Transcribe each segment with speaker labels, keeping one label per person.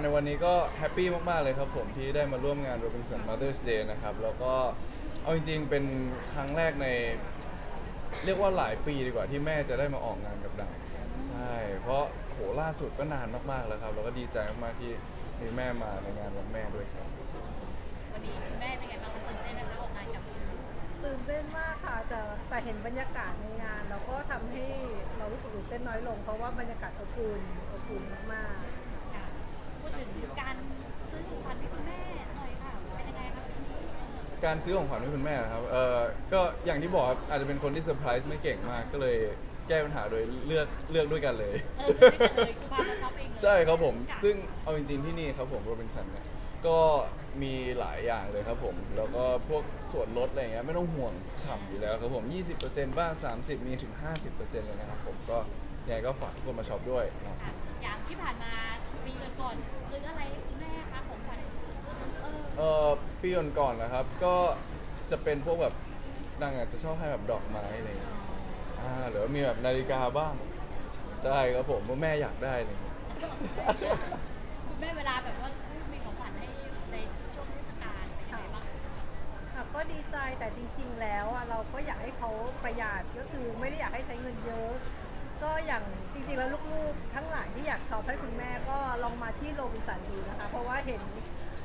Speaker 1: านในวันนี้ก็แฮปปี้มากๆเลยครับผมที่ได้มาร่วมงาน Robinson Mother's Day นะครับ แล้วก็เอาจริงๆ เป็นครั้งแรกใน เรียกว่าหลายปีดีกว่าที่แม่จะได้มาออกงานกับดังใช่ เพราะโหล่าสุดก็นานมากๆแล้วครับ แล้วก็ดีใจมากๆที่มีแม่มาในงานวันแม่ด้วยครับ
Speaker 2: วันนี้คุณแม่เป็นไงบ้างคะตื่นเต้นนะคะออกงานกับ
Speaker 3: ตื่นเต้นมากค่ะแต่แต่เห็นบรรยากาศในงานเราก็ทำให้เรารู้สึกตื่นเต้นน้อยลง เพราะว่าบรรยากาศอบอุ่นอบอุ่นมาก
Speaker 2: ค่ะพูด ถึงการซื้อของขวัญให้คุณแม่หน่อยค่ะเป็นยังไงคะปีนี้
Speaker 1: การซื้อของขวัญให้คุณแม่นะครับ เออก็อย่างที่บอกครับอาจจะเป็นคนที่เซอร์ไพรส์ไม่เก่งมากก็เลยแก้ปัญหาโดยเลือกเลือกด้วยกันเลย
Speaker 2: เออไม่กันเลยคือพามาช็อปเองเลย
Speaker 1: ใช่ครับผมะซึ่งเอาจริงๆที่นี่ครับผมโรบินสันเนี่ย ก็มีหลายอย่างเลยครับผม แล้วก็พวกส่วนลดอะไรเงี้ยไม่ต้องห่วงฉ่ำอยู่แล้วครับผม 20%บ้าง 30 มีถึง 50%เลยนะครับผม ก็ยังไงก็ฝากทุกคนมาช็อปด้วยเนาะ
Speaker 2: ค่ะอย่างที่ผ่านมา ปีก่อนๆซื้ออะไรให้คุณแม่คะของขวัญเออ
Speaker 1: เอ่อปีก่อนๆนะครับ ก็จะเป็นพวกแบบนางอาจจะชอบให้แบบดอกไม้อะไรเงี้ยอ่าหรือว่ามีแบบนาฬิกาบ้างใช่ครับผมว่าแม่อยากได้อะไรเงี้ย
Speaker 2: คุณแม่เวลาแบบว่ามีของขวัญให้ในช่วงเทศกาลเป็นยังไงบ้าง
Speaker 3: ๆค่ะก็ดีใจแต่จริง ๆ แล้วอะเราก็อยากให้เขาประหยัดก็คือไม่ได้อยากให้ใช้เงินเยอะ ก็อย่างจริงๆแล้วลูกๆ ทั้งหลายที่อยากช็อปให้คุณแม่ก็ลองมาที่โรบินสันดูนะคะ เพราะว่าเห็น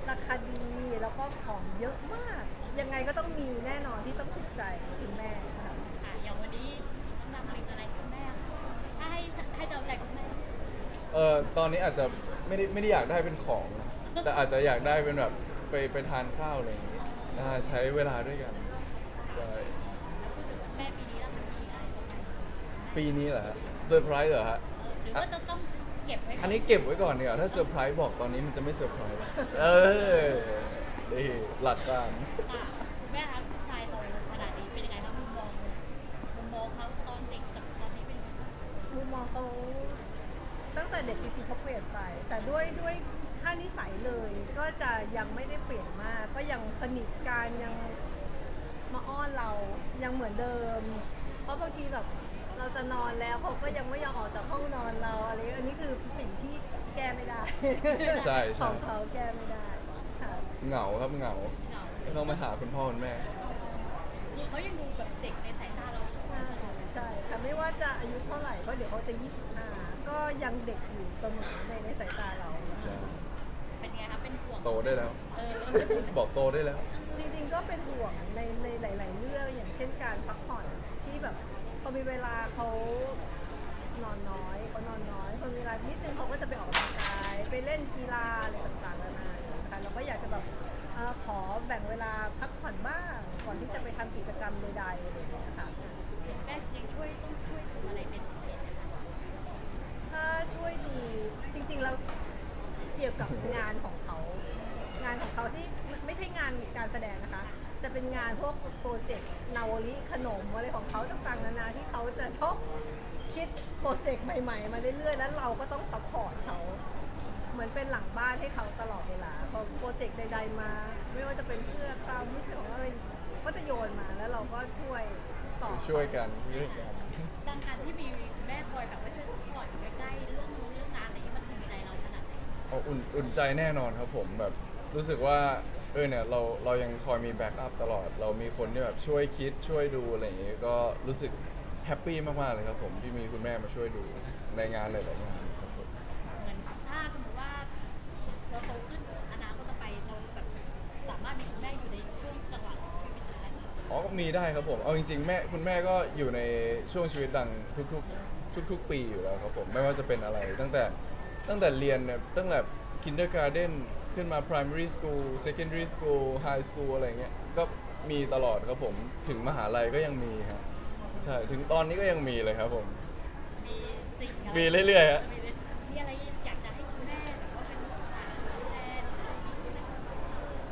Speaker 3: ราคาดีแล้วก็ของเยอะมาก ยังไงก็ต้องมีแน่นอนที่ต้องถูกใจคุณแม่นะคะ
Speaker 2: ค่ะอย่างวันนี้น้ำนำผลิตอะไรให้คุณแม่คะถ้าให้ให้เดาใจคุณแม่
Speaker 1: เออตอนนี้อาจจะไม่ได้ไม่ได้อยากได้เป็นของ แต่อาจจะอยากได้เป็นแบบไปไปทานข้าวอะไรอย่างเงี้ยอ่าใช้เวลาด้วยกันใช่
Speaker 2: แม่ปีนี้เราทำมีอะไรสักอย่าง
Speaker 1: ปีนี้เหรอฮะ เซอร์ไพรส์เหรอฮะ
Speaker 2: หรือว่าจะต้องเก็บไว้ก่
Speaker 1: อันนี้เก็บไว้ก่อนเนี่ยถ้าเซอร์ไพรส์บอกตอนนี้มันจะไม่เซอร์ไพรส์เออนี่หลักการ
Speaker 2: ค่ะคุณแม่คะลูกชายโตขนาดนี้เป็นยังไงคะมุมมองมุมมองเขาตอนเด็กกับตอนนี้เป็นยังไง
Speaker 3: มุมมองเขาตั้งแต่เด็กจริงๆเขาเปลี่ยนไป แต่ด้วยด้วยท่านิสัยเลย ก็จะยังไม่ได้เปลี่ยนมาก ก็ยังสนิทกันยังมาอ้อนเรายังเหมือนเดิม เพราะบางทีแบบ เราจะนอนแล้วเขาก็ยังไม่ยอมออกจากห้องนอนเราอะไรอันนี้คือสิ่งที่แก้ไม่ได้
Speaker 1: ใช่
Speaker 3: ข
Speaker 1: ใช่
Speaker 3: องเขาแก้ไม่ได้ค่ะ
Speaker 1: เหงาครับเหงา
Speaker 2: เหงา
Speaker 1: ต้องมาหาคุณพ่อคุณแม่
Speaker 2: คือเขายังดูแบบเด็กในสายตาเรา
Speaker 3: ใช่ใช่แต่ไม่ว่าจะอายุเท่าไหร่เพราะเดี๋ยวเขาจะ25ก็ยังเด็กอยู่เสมอในในสายตาเรา
Speaker 1: ใช่
Speaker 2: เป็นไงคะเป็นห่วง
Speaker 1: โตได้แล้ว
Speaker 2: เออ
Speaker 1: บอกโตได้แล้ว
Speaker 3: จริงๆ ก็เป็นห่วงในในหลาย ๆ เรื่องอย่างเช่นการพักผ่อนที่แบบ พอมีเวลาเขานอนน้อยเขานอนน้อยพอมีเวลานิดนึงเขาก็จะไปออกกำลังกาย ไปเล่นกีฬาอะไรต่างๆนานานะคะเราก็อยากจะแบบเอ่อขอแบ่งเวลาพักผ่อนบ้างก่อนที่จะไปทำกิจกรรมใดๆอะไรอย่างเงี้ยค่ะ
Speaker 2: แม่จริงช่วยต้องช่วยทำอะไรเป็นพิเศษไหมคะ
Speaker 3: ถ้าช่วยดูจริงๆแล้วเกี่ยวกับงานของเขา งานของเขาที่ไม่ไม่ใช่งานการแสดงนะคะ จะเป็นงานพวกโปรเจกต์นาวลิขนมอะไรของเขาต่างๆนานาที่เขาจะชอบคิดโปรเจกต์ใหม่ๆ มาเรื่อยๆ แล้วเราก็ต้องซัพพอร์ตเขา เหมือนเป็นหลังบ้านให้เขาตลอดเวลาพอโปรเจกต์ใด ๆ มา ไม่ว่าจะเป็นเสื้อคราวมิสของอะไรก็จะโยนมาแล้วเราก็ช่วยต่อ
Speaker 1: ช่วยกันช่วยกัน
Speaker 2: ดังการที่มีคุณแม่คอยแบบว่าช่วยสปอร์ตอยู่ใกล้ๆเรื่องนู้นเรื่องงานอะไรที่มันภูมิใจเราขนาดไหน
Speaker 1: เอาอุ่นอุ่นใจแน่นอนครับผมแบบรู้สึกว่า เออเนี่ยเราเรายังคอยมีแบ็กอัพตลอด เรามีคนที่แบบช่วยคิดช่วยดูอะไรอย่างเงี้ยก็รู้สึกแฮปปี้มากๆเลยครับผมที่มีคุณแม่มาช่วยดูในงานหลายๆงานครับผม
Speaker 2: เหมือนถ้าสมมติว่าเราโตขึ้นอนาคตต่อไปเราแบบสามารถมีคุณแม่อยู่ในช่วงจังหวะชีวิตได้ไหม
Speaker 1: อ๋อก็มีได้ครับผม เอาจริงๆ แม่คุณแม่ก็อยู่ในช่วงชีวิตดังทุกๆ ทุก ๆ ปีอยู่แล้วครับผม ไม่ว่าจะเป็นอะไร ตั้งแต่ตั้งแต่เรียนเนี่ยตั้งแต่ kindergarten ขึ้นมา primary school secondary school high school อะไรเงี้ยก็มีตลอดครับผมถึงมหาลัยก็ยังมีครับใช่ถึงตอนนี้ก็ยังมีเลยครับผม
Speaker 2: มีสิ่งอะไร
Speaker 1: มีเรื่อยๆฮะ
Speaker 2: มีเรื่อยๆมีอะไรอยากจะให้คุณแม่แบบว่าเป็นลูกสาวดูแลหรืออะไรอย่างเงี้ยไหม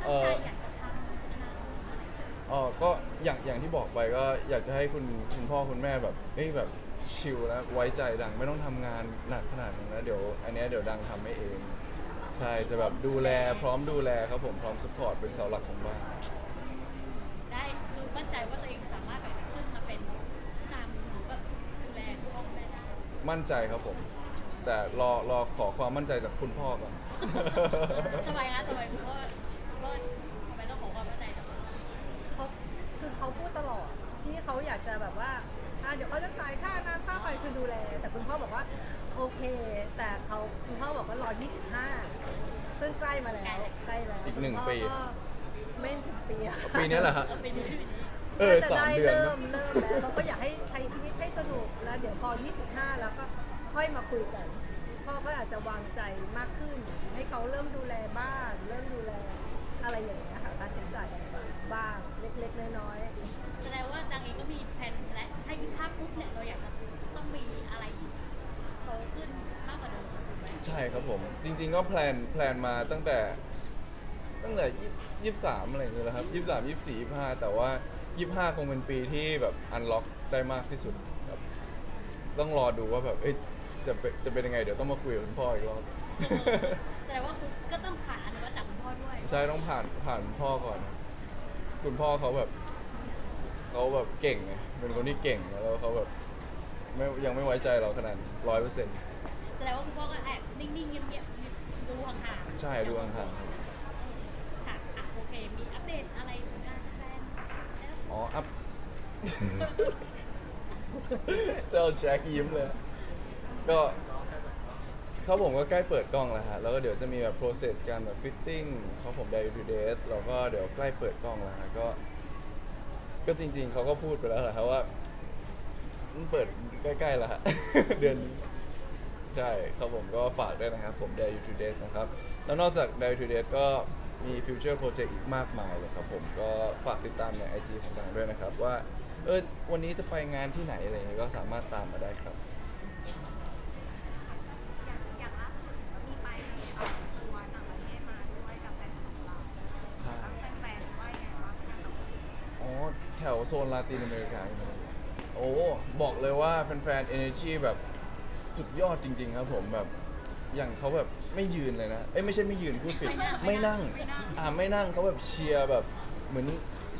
Speaker 2: ตั้งใจอยากจะทำอนาคตอะไรอย่างเงี้ย
Speaker 1: อ๋อก็อย่างอย่างที่บอกไปก็อยากจะให้คุณคุณพ่อคุณแม่แบบเอ้ยแบบชิลนะไว้ใจดังไม่ต้องทำงานหนักขนาดนั้นนะเดี๋ยวอันเนี้ยเดี๋ยวดังทำให้เอง ใช่จะแบบดูแลพร้อมดูแลครับผมพร้อมสปอร์ตเป็นเสาหลักของบ้าน
Speaker 2: ได้คือมั่นใจว่าตัวเองสามารถแบบขึ้นมาเป็นผู้นำหรือแบบดูแลพ่อแม่ได้
Speaker 1: มั่นใจครับผม แต่รอรอขอความมั่นใจจากคุณพ่อก่อน
Speaker 2: ทำไมคะทำไมเพราะว่าเพราะว่าทำไมต้องขอความเข้าใจจากคน
Speaker 3: เขาคือเขาพูดตลอดที่เขาอยากจะแบบว่าอะเดี๋ยวเขาจะจ่ายค่าน้ำค่าไฟคือดูแล แต่คุณพ่อบอกว่า โอเค แต่เขาคุณพ่อบอกว่ารอ25 ซึ่งใกล้มาแล้วใกล้แล้ว
Speaker 1: อีกหนึ่ง
Speaker 3: คุณพ่
Speaker 1: ปี
Speaker 3: ก็ไม่ถึงปีอะ
Speaker 1: ปีนี้แหละฮะ
Speaker 2: เป็นอย่างนี้
Speaker 1: เออ
Speaker 3: จะ
Speaker 1: สาม
Speaker 3: ได้
Speaker 1: เดือน
Speaker 3: เริ่
Speaker 1: นะ
Speaker 3: มเริ่มแล้วเขาก็อยากให้ใช้ชีวิตให้สนุกแล้ว เดี๋ยวพอ 25 แล้วก็ค่อยมาคุยกันพ่อก็อาจจะวางใจมากขึ้น ให้เขาเริ่มดูแลบ้าน เริ่มดูแลอะไรอย่างเงี้ยค่ะค่าใช้จ่ายบ้างเล็กๆน้อยๆ
Speaker 2: แสดงว่าดังเองก็มีแผนและถ้ายิ่งภาพปุ๊บเนี่ยเราอยากจะต้องมีอะไรอีกโตขึ้นมากกว่าเดิมถูกไหม
Speaker 1: ใช่ ครับผม จริง ๆ ก็แพลนแพลนมาตั้งแต่ ตั้งแต่ยี่สามอะไรอย่างเงี้ยแล้วครับยี่สามยี่สี่ยี่ห้าแต่ว่ายี่ห้าคงเป็นปีที่แบบอันล็อกได้มากที่สุดครับ ต้องรอดูว่าแบบเอ้ยจะเป็นจะเป็นยังไง เดี๋ยวต้องมาคุยกับคุณพ่ออีกรอบ
Speaker 2: แสดงว่าคุณก็ต้องผ่านอนุวัตจากคุณพ่อด้วย
Speaker 1: ใช่ต้องผ่านผ่านคุณพ่อก่อน คุณพ่อเขาแบบเขาแบบเก่งไงเป็นคนที่เก่งแล้วเขาแบบไม่ยังไม่ไว้ใจเราขนาดร้อยเปอร์เซ็นต์
Speaker 2: แสดงว่าคุณพ่อก็แอบนิ่งๆเงียบๆดูห่างๆ
Speaker 1: ใช่ดูห่างๆ
Speaker 2: ค่ะอะโอเค มีอัปเดตอะไรผลงานแฟนได้รับ
Speaker 1: อ๋ออัพ เจ้าแจ็คยิ้มเลย ก็เขาผมก็ใกล้เปิดกล้องแล้วฮะ แล้วก็เดี๋ยวจะมีแบบ process การแบบ fitting เขาผม day to day แล้วก็เดี๋ยวใกล้เปิดกล้องแล้วฮะ ก็ ก็จริงๆ เขาก็พูดไปแล้วแหละครับว่ามันเปิดใกล้ๆแล้วฮะ เดือนนี้ ใช่ครับผมก็ฝากด้วยนะครับผม day to day นะครับ แล้วนอกจาก day to day ก็มี future project อีกมากมายเลยครับผมก็ฝากติดตามใน IG ของดังด้วยนะครับ ว่าเออวันนี้จะไปงานที่ไหนอะไรอย่างเงี้ยก็สามารถตามมาได้ครับ
Speaker 4: อย่างอย่างล่าสุดก็มีไปเอ่อทัวร์ต่างประเทศมาด้วยกับแฟนของเรา
Speaker 1: ใช่
Speaker 4: แฟนๆว่ายังไงบ้างคะกับ
Speaker 1: อ๋อ แถวโซนลาตินอเมริกาใช่ไหมโอ้ บอกเลยว่าแฟนๆ energy แบบ สุดยอดจริง ๆ ครับผมแบบอย่างเขาแบบไม่ยืนเลยนะเอ้ยไม่ใช่ไม่ยืนพูดผิดไม่นั่งอ่าไม่นั่งเขาแบบเชียร์แบบเหมือน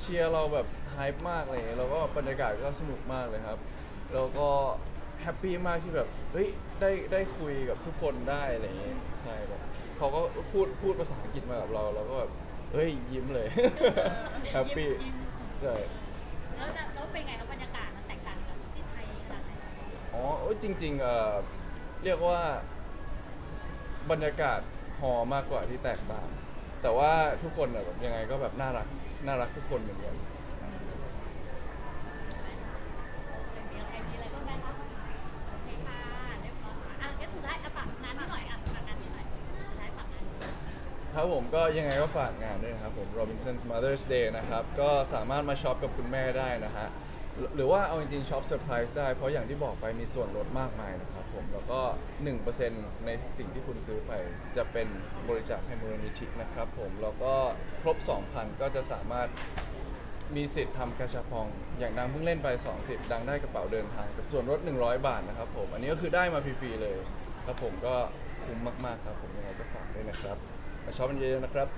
Speaker 1: เชียร์เราแบบไฮป์มากอะไรอย่างเงี้ยแล้วก็บรรยากาศก็สนุกมากเลยครับแล้วก็แฮปปี้มากที่แบบเฮ้ยได้ได้คุยกับทุกคนได้อะไรอย่างเงี้ยใช่แบบเขาก็พูดพูดภาษาอังกฤษมากับเราเราก็แบบเฮ้ยยิ้มเลยแฮปปี้ใช่
Speaker 2: แล้วจะแล้วเป็นไง
Speaker 1: โอ้ยจริงๆเอ่อเรียกว่าบรรยากาศฮอลล์มากกว่าที่แตกต่าง แต่ว่าทุกคนน่ะแบบยังไงก็แบบน่ารักน่ารักทุกคนเหมือนกัน
Speaker 2: มีอะไรมีอะไรบ้างไหมคะโอเคค่ะเรียบร้อยอะงั้นสุดท้ายอะฝากงานนี้หน่อยอะฝากงานนี้หน่อยสุดท้ายฝากงานนี้
Speaker 1: ครับผมก็ยังไงก็ฝากงานด้วยนะครับผม Robinson's Mother's Day นะครับ ก็สามารถมาช็อปกับคุณแม่ได้นะฮะ หรือว่าเอาจริงๆช็อปเซอร์ไพรส์ได้เพราะอย่างที่บอกไปมีส่วนลดมากมายนะครับผม แล้วก็ 1%ในสิ่งที่คุณซื้อไป จะเป็นบริจาคให้มูลนิธินะครับผม แล้วก็ครบ 2,000 ก็จะสามารถมีสิทธิ์ทำกระชับพอง อย่างดังเพิ่งเล่นไป2สิทธิ์ดังได้กระเป๋าเดินทาง กับส่วนลด100 บาทนะครับผม อันนี้ก็คือได้มาฟรีๆเลยครับผมก็คุ้มมากๆครับผมยังไงก็ฝากด้วยนะครับมาช็อปกันเยอะๆนะครับ